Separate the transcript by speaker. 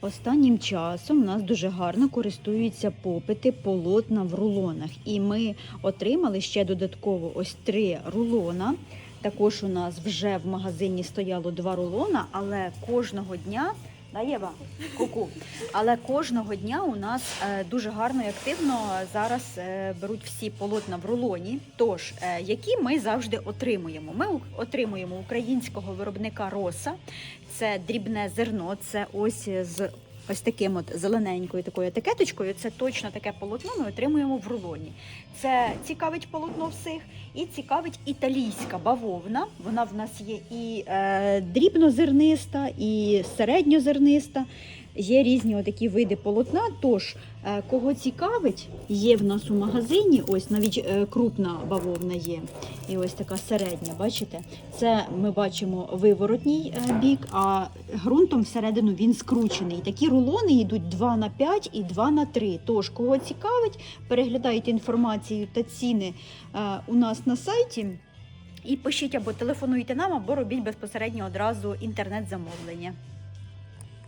Speaker 1: Останнім часом у нас дуже гарно користуються попити полотна в рулонах. І ми отримали ще додатково ось три рулона. Також у нас вже в магазині стояло два рулона, але кожного дня. Да, Єва? Ку-ку. Але кожного дня у нас е, дуже гарно і активно зараз е, беруть всі полотна в рулоні. Тож, е, які ми завжди отримуємо? Ми отримуємо українського виробника роса. Це дрібне зерно, це ось з ось таким от зелененькою такою етикеточкою. Це точно таке полотно ми отримуємо в рулоні. Це цікавить полотно всіх, і цікавить італійська бавовна. Вона в нас є і е, дрібнозерниста, і середньозерниста. Є різні отакі види полотна. Тож, е, кого цікавить, є в нас у магазині. Ось навіть е, крупна бавовна є. І ось така середня. Бачите? Це ми бачимо виворотній е, бік, а ґрунтом всередину він скручений. Такі рулони йдуть 2 на 5 і 2 на 3. Тож, кого цікавить, переглядайте інформацію та ціни у нас на сайті. І пишіть або телефонуйте нам, або робіть безпосередньо одразу інтернет-замовлення.